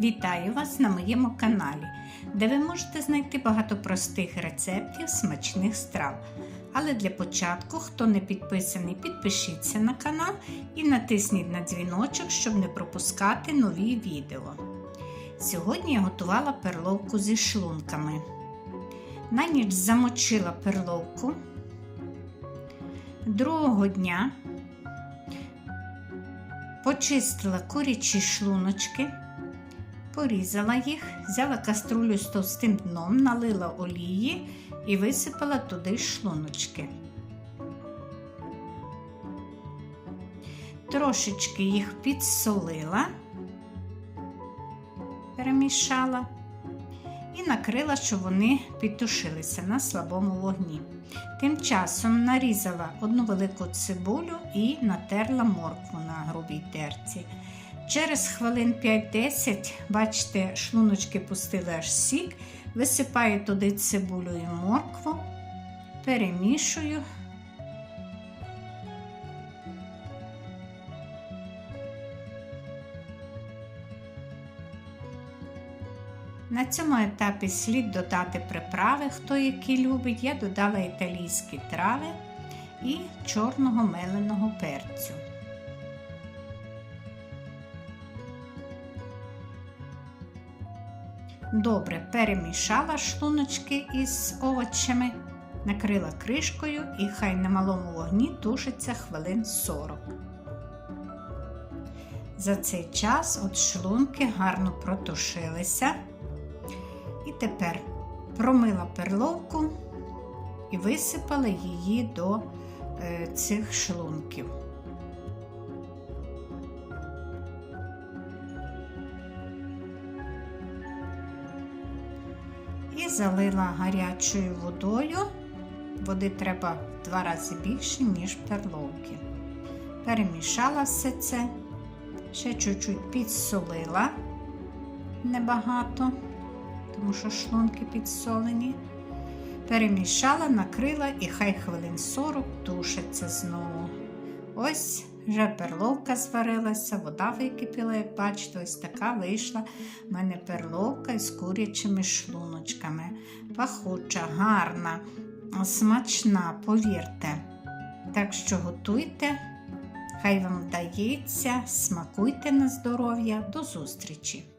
Вітаю вас на моєму каналі, де ви можете знайти багато простих рецептів смачних страв. Але для початку, хто не підписаний, підпишіться на канал і натисніть на дзвіночок, щоб не пропускати нові відео. Сьогодні я готувала перловку зі шлунками. На ніч замочила перловку. Другого дня почистила курячі шлуночки, порізала їх, взяла каструлю з товстим дном, налила олії і висипала туди шлуночки. Трошечки їх підсолила, перемішала і накрила, щоб вони підтушилися на слабому вогні. Тим часом нарізала одну велику цибулю і натерла моркву на грубій терці. Через хвилин 5-10, бачите, шлуночки пустили аж сік, висипаю туди цибулю і моркву, перемішую. На цьому етапі слід додати приправи, хто які любить. Я додала італійські трави і чорного меленого перцю. Добре перемішала шлуночки із овочами, накрила кришкою і хай на малому вогні тушиться хвилин 40. За цей час от шлунки гарно протушилися. І тепер промила перловку і висипала її до е, цих шлунків. І залила гарячою водою. Води треба в два рази більше, ніж перловки. Перемішала все це, ще чуть-чуть підсолила небагато тому що шлунки підсолені. Перемішала, накрила і хай хвилин 40 тушиться знову. Ось вже перловка зварилася, вода википіла, як бачите, ось така вийшла в мене перловка із курячими шлуночками. Пахуча, гарна, смачна, повірте. Так що готуйте, хай вам вдається, смакуйте на здоров'я, до зустрічі!